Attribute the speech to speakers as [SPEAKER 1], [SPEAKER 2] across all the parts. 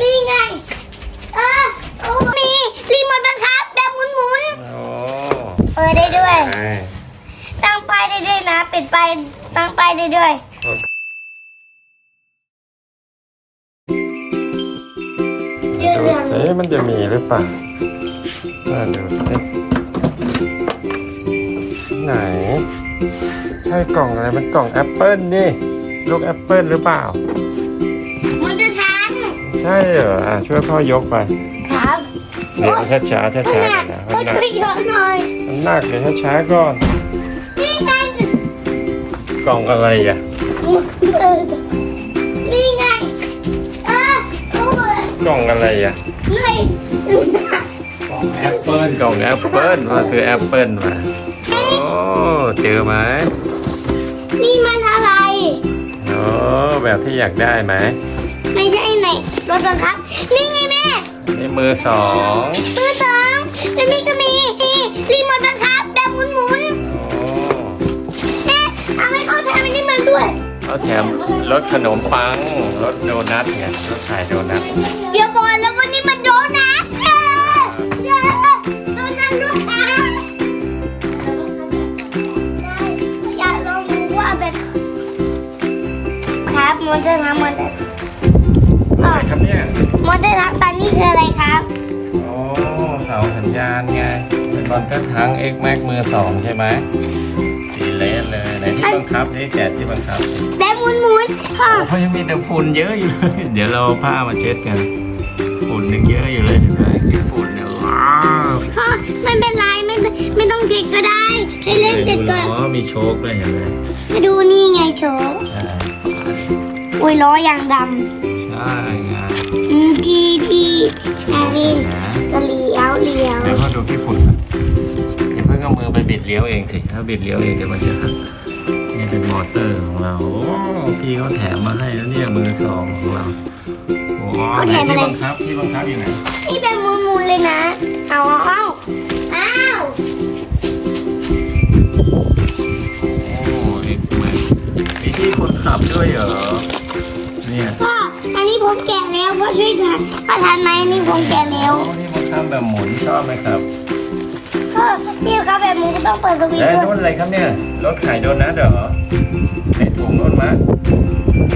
[SPEAKER 1] นี่ไง เออโอ้มีรีโมทบังคับแบบหมุนหมุน
[SPEAKER 2] โอ้
[SPEAKER 1] ๆเออได้ด้วย
[SPEAKER 2] ใช่
[SPEAKER 1] ตั้งป้ายได้ด้วยนะ ปิดไฟตั้งป้ายได้ด้วยยืด
[SPEAKER 2] ดู
[SPEAKER 1] เรื่อง
[SPEAKER 2] สิมันจะมีหรือเปล่ามาดูสิไหน ใช่กล่องอะไร มันกล่องแอปเปิลนี่ ลูกแอปเปิลหรือเปล่า
[SPEAKER 1] มันจะทัน
[SPEAKER 2] ใช่เหรออะช่วยพ่อยกไป
[SPEAKER 1] ครับ
[SPEAKER 2] เดี๋ยวช้าช้าช้า
[SPEAKER 1] ข
[SPEAKER 2] ช้า
[SPEAKER 1] นาด
[SPEAKER 2] นะ
[SPEAKER 1] ก็
[SPEAKER 2] มันหนั
[SPEAKER 1] ช่
[SPEAKER 2] ก
[SPEAKER 1] วยเยอะหน่อย
[SPEAKER 2] มันหนักเดี๋ยวช้าช้าก่อน
[SPEAKER 1] นี่ไง
[SPEAKER 2] กล่องอะไรอะ
[SPEAKER 1] เออนี่ไงเออโอ้ย
[SPEAKER 2] กล่องอะไรอะ
[SPEAKER 1] นี่
[SPEAKER 2] กล่องแอปเปิลกล่องแอปเปิลมาซื้อแอปเปิลมาโอ้เจอไหม
[SPEAKER 1] นี่มันอะไร
[SPEAKER 2] โอ้แบบที่อยากได้ไหม
[SPEAKER 1] ไม่ใช่ไหนร ถบังคับ นี่ไงแม่
[SPEAKER 2] นี่มือสอง
[SPEAKER 1] มือสองแล้วนี่ก็มีนี่รีโมทบังคับแบบหมุนหมุน
[SPEAKER 2] โอ้
[SPEAKER 1] ๆแม่เอาให้เขาแทนนี่มันด้วย
[SPEAKER 2] เขาแถมรถขนมปังรถโดนัทไงรถขายโดนัท
[SPEAKER 1] เดี๋ยวบอกแล้ววันนี้มันโดนนะเออเออโดนนั่นด้วยนะอยากลองดูว่าเป็นครับมอนเตอร์ทักมอน มอนเตอร์ทักตอนนี้คืออะไรครับ
[SPEAKER 2] โอ้เสาสัญญาณไงเป็นบอลก็ทั้ง X Max มือสองใช่ไหมสีเลสเลยไหนที่บังคับนี่แกะที่บังคับสิ
[SPEAKER 1] แบบหมุนหมุนๆค่ะ
[SPEAKER 2] โอ้ยังมีแต่ฝุ่นเยอะอยู่เลย เดี๋ยวเราเอาผ้ามาเช็ดกันฝุ่นยังเยอะอยู่เลยเห็นไหมที่ฝุ่นเนี่ยว้าว
[SPEAKER 1] ค่ะไม่เป็นไรไม่ไม่ต้องเช็คก็ได้ให้เล่นเสร็จ
[SPEAKER 2] ดู
[SPEAKER 1] ก่อน
[SPEAKER 2] ล้อมีโชคด้วยเห็นไหม
[SPEAKER 1] มาดูนี่ไงโชว์
[SPEAKER 2] ใช่
[SPEAKER 1] อุ้ยล้ออย่างด
[SPEAKER 2] ใช่ไงำ
[SPEAKER 1] อืมทีทีนาวิน
[SPEAKER 2] นะ
[SPEAKER 1] จะเลี้ยวเลี้ยว
[SPEAKER 2] เดี๋ยวพ่อดูพี่ฝุ่นก่อนอย่าเพิ่งเอามือไปบิดเลี้ยวเองสิ ถ้าบิดเลี้ยวเองเดี๋ยวมันจะหักนี่เป็นมอเตอร์ของเรา โอ้พี่เขาแถมมาให้แล้วเนี่ยมือสองของเรา โอ้ไหนที่บังคับที่บังคับอยู่ไหน
[SPEAKER 1] นี่เป็นหมุนหมุนๆเลยนะเอาเอาเอาอ้าว
[SPEAKER 2] โอ้เอ็กซ์แม็กมีที่คนขับด้วยเหรอ เนี่ย
[SPEAKER 1] พ่ออั นนี้ผมแกะแล้วพ่อช่วยทันพ่อทันไหมอันนี่ผมแกะแล้ว
[SPEAKER 2] โอ้นี่บังคับแบบหมุนชอบไหมครับ
[SPEAKER 1] พ่อนี่ครับแบบหมุนก็ต้องเปิดสวิตช์
[SPEAKER 2] แล้ว
[SPEAKER 1] ด้วย
[SPEAKER 2] นู่นอะไรครับเนี่ยรถขายโดนัทเหรอในถุงนู่นมะ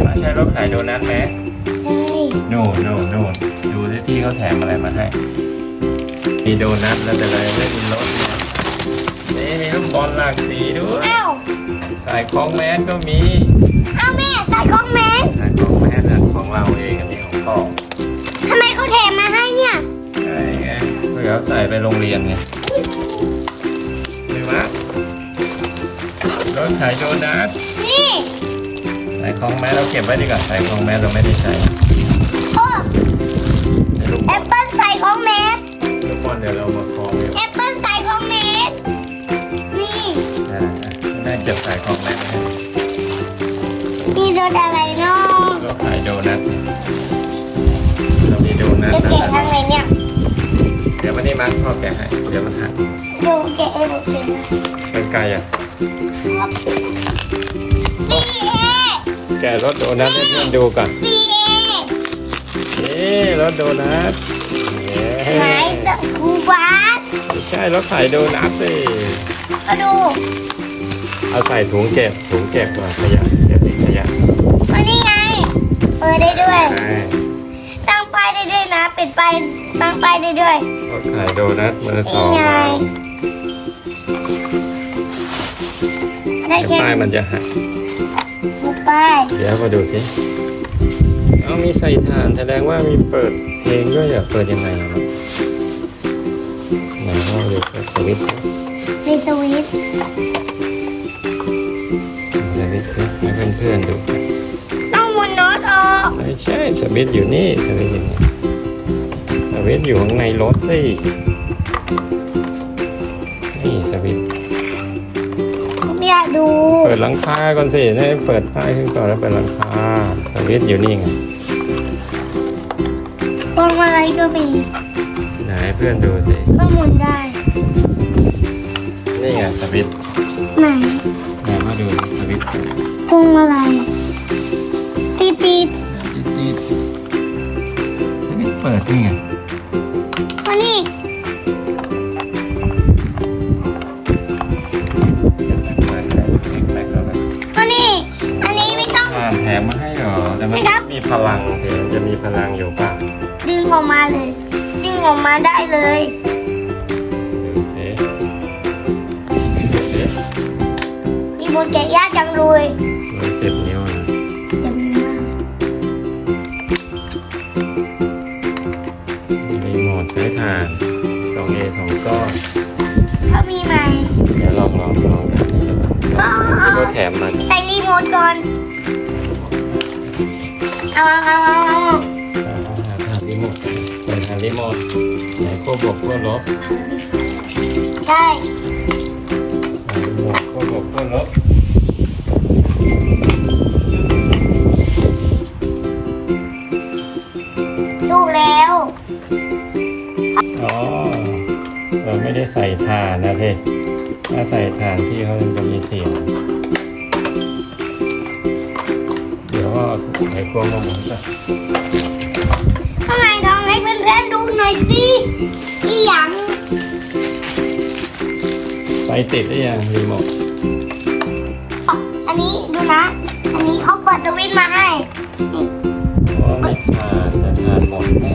[SPEAKER 2] อะใช่รถขายโดนัทไหม
[SPEAKER 1] ใช่
[SPEAKER 2] นู่นนู่นนู่นดูที่พี่เขาแถมอะไรมาให้ มีโดนัทแล้วแต่อะไรไม่มีรถเนี่ยนี่มีลูกบอลหลากสีด้วย
[SPEAKER 1] เอ้า
[SPEAKER 2] สายคล้องแมสก็มี
[SPEAKER 1] เอาแม่ใส่ของแม
[SPEAKER 2] งเพื่อ
[SPEAKER 1] เขาใส่
[SPEAKER 2] ไปโรงเรียนไงเห็นไหมรถขายโดนัท
[SPEAKER 1] นี่
[SPEAKER 2] สายคล้องแมสเราเก็บไว้ดีกว่าสายคล้องแมสเราไม่ได้ใช้
[SPEAKER 1] โอ้
[SPEAKER 2] ในลูกบ
[SPEAKER 1] แอ
[SPEAKER 2] อล
[SPEAKER 1] ปเปิ้ลใส่ของแมส
[SPEAKER 2] ลูกบอลเดี๋ยวเรามาคล้องเดี๋ยว
[SPEAKER 1] แอปเปิ้ลใส่ของแมสนี่
[SPEAKER 2] ได้ๆได้เก็บสายคล้องแมสไว้ให้
[SPEAKER 1] นี่รถอะไรเนาะ
[SPEAKER 2] รถขายโดนัทเนี่ยเรามีโดนัท
[SPEAKER 1] จะ
[SPEAKER 2] นะ
[SPEAKER 1] แกะทางไหนเนี่ย
[SPEAKER 2] เดี๋ยววันนี้มาพ่อแกะให้ เดี๋ยวมันหัก
[SPEAKER 1] ดูแกะให้หมดเลยนะ
[SPEAKER 2] เป็นไกลอะ
[SPEAKER 1] นี่เอ
[SPEAKER 2] แกะรถโดนัทให้เพื่อนดูก่อน
[SPEAKER 1] นี่เอ
[SPEAKER 2] นี่รถโดนัทเย้
[SPEAKER 1] ไหนจะครูบาส
[SPEAKER 2] ไม่ใช่รถขายโดนัทสิ
[SPEAKER 1] มาดู
[SPEAKER 2] เอาใส่ถุงเก็บถุงเก็บก่อนขยะ
[SPEAKER 1] ปิดไฟตั้งป้ายได้ด้วย
[SPEAKER 2] รถขายโดนัทมือส
[SPEAKER 1] นี่
[SPEAKER 2] อง
[SPEAKER 1] ไง ได้
[SPEAKER 2] เดี๋ยว
[SPEAKER 1] แค่
[SPEAKER 2] ป้ายมันจะหัก
[SPEAKER 1] ดูป้าย
[SPEAKER 2] เดี๋ยวมาดูสิเอามีใส่ถ่านแสดงว่ามีเปิดเพลงด้วยเหรอเปิดยังไงอะครับไหนลองดูเปิดสวิตช์สิ
[SPEAKER 1] มีสวิตช์
[SPEAKER 2] สวิตช์สิให้เพื่อนๆดู
[SPEAKER 1] ต้องหมุนน็อตออก
[SPEAKER 2] ไม่ใช่สวิตช์อยู่นี่สวิตช์อยู่นี่ สวิตช์อยู่ข้างในรถสินี่สวิตช์
[SPEAKER 1] ผมอยากดู
[SPEAKER 2] เปิดหลังคาก่อนสิให้เปิดป้ายขึ้นก่อนแล้วเปิดหลังคาสวิตช์อยู่นี่ไง
[SPEAKER 1] พวงมาลัยก็มี
[SPEAKER 2] ไหนให้เพื่อนดูสิ
[SPEAKER 1] ก็หมุนได้
[SPEAKER 2] นี่ไงสวิตช์
[SPEAKER 1] ไหน
[SPEAKER 2] ไหนมาดูสวิตช์
[SPEAKER 1] พวงมาลัยตีตี
[SPEAKER 2] ติดปิดนี่ไง
[SPEAKER 1] มานี่
[SPEAKER 2] เดี๋ยวตั้งเปิดใส่เอ็กแม็กเข้าไป
[SPEAKER 1] มานี่ อันนี้ไม่ต้อง
[SPEAKER 2] อ่านแถมมาให้เหรอ แต่มัน
[SPEAKER 1] ใช่ครับ
[SPEAKER 2] มีพลังสิมันจะมีพลังอยู่ป่ะ
[SPEAKER 1] ดึงออกมาเลย ดึงออกมาได้เลย
[SPEAKER 2] ดูสิดูสิ
[SPEAKER 1] มีบนแกะยากจังเลย
[SPEAKER 2] มันเจ็บนิ้วนะ
[SPEAKER 1] จะ
[SPEAKER 2] โมทใช้ถ่าน 2A 2ก้อน
[SPEAKER 1] เขามีไหม
[SPEAKER 2] เดี๋ยวลองลองลองกันให้ดู
[SPEAKER 1] อ๋อ
[SPEAKER 2] ที่เขาแถมมา
[SPEAKER 1] ใส่รีโมทก่อน เอาเอาเอาเอาเอา
[SPEAKER 2] หาถ่านรีโมทเปิดถ่านรีโมทไหนขั้วบวกขั้วลบ
[SPEAKER 1] ใช่
[SPEAKER 2] ถ่านรีโมทขั้วบวกขั้วลบ
[SPEAKER 1] ถูกแล้ว
[SPEAKER 2] อ๋อ เราไม่ได้ใส่ถ่านนะเพ่ถ้าใส่ถ่านที่เขาจะมีเสียง เดี๋ยวก็ไขควงมาหมุนก่อน
[SPEAKER 1] ข้างในท้องเล็กเพื่อนๆดูหน่อยสิอีหยัง
[SPEAKER 2] ไฟติดหรือยังรีโมท
[SPEAKER 1] อ๋ออันนี้ดูนะ อันนี้เขาเปิดสวิตช์มาให้นี่
[SPEAKER 2] เพราะว่าไม่ถ่านแต่ถ่านหมดแน่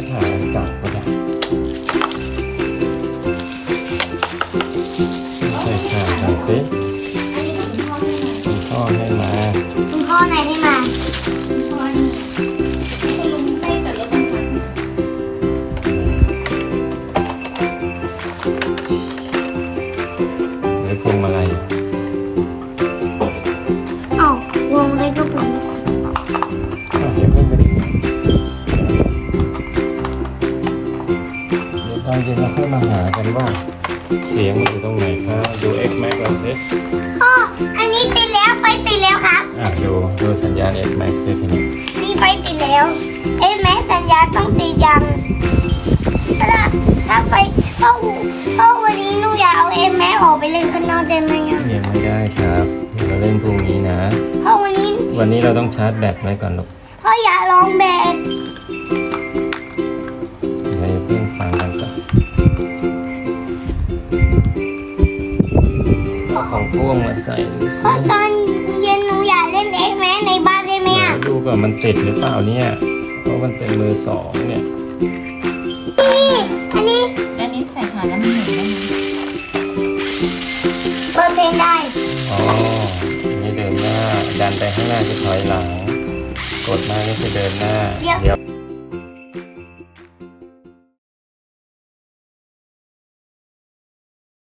[SPEAKER 2] ริง อนเย็นเราค่อยมาหากันว่า เสียงมันอยู่ตรงไหนครับดู X Max เราสิ
[SPEAKER 1] พ่ออันนี้ติดแล้วไฟติดแล้วครับ
[SPEAKER 2] อะดูดูสัญญาณ X Max สิทีนี้
[SPEAKER 1] นี่ไฟติดแล้วเอ้ยแม้สัญญาณต้องติดยังถ้าถ้าไฟพ่อพ่อวันนี้หนูอยากเอาเอ็มแม้ออกไปเล่นข้างนอกได้ไหมอะ
[SPEAKER 2] ยังไม่ได้ครับเดี๋ยวเราเล่นพรุ่งนี้นะ
[SPEAKER 1] พ่อวันนี้
[SPEAKER 2] วันนี้เราต้องชาร์จแบตไว้ก่อนลูก
[SPEAKER 1] พ่ออยากลองแบก
[SPEAKER 2] เดี๋ยวเพิ่ง ฟังกันก่อนเอาของพ่วงมาใส่ดูสิ
[SPEAKER 1] เพราะตอนเย็นหนูอยากเล่นเอ็กแม้ในบ้านได้ไหม
[SPEAKER 2] เดี๋ย
[SPEAKER 1] อะ
[SPEAKER 2] วดูก่อนมันติดหรือเปล่าเนี่ยเพราะมันเป็นมือสองเนี่ย
[SPEAKER 1] นี่อันนี้
[SPEAKER 3] อันนี้ใส่ฐานแล้วมันเห็นได้ไหม
[SPEAKER 1] เปิดเพลงได้
[SPEAKER 2] อ๋ออันนี่เดินหน้าดันไปข้างหน้าจะถอยหลัง กดมาก็จะเดินหน้า
[SPEAKER 1] เดี๋ยว
[SPEAKER 2] เดี๋ยว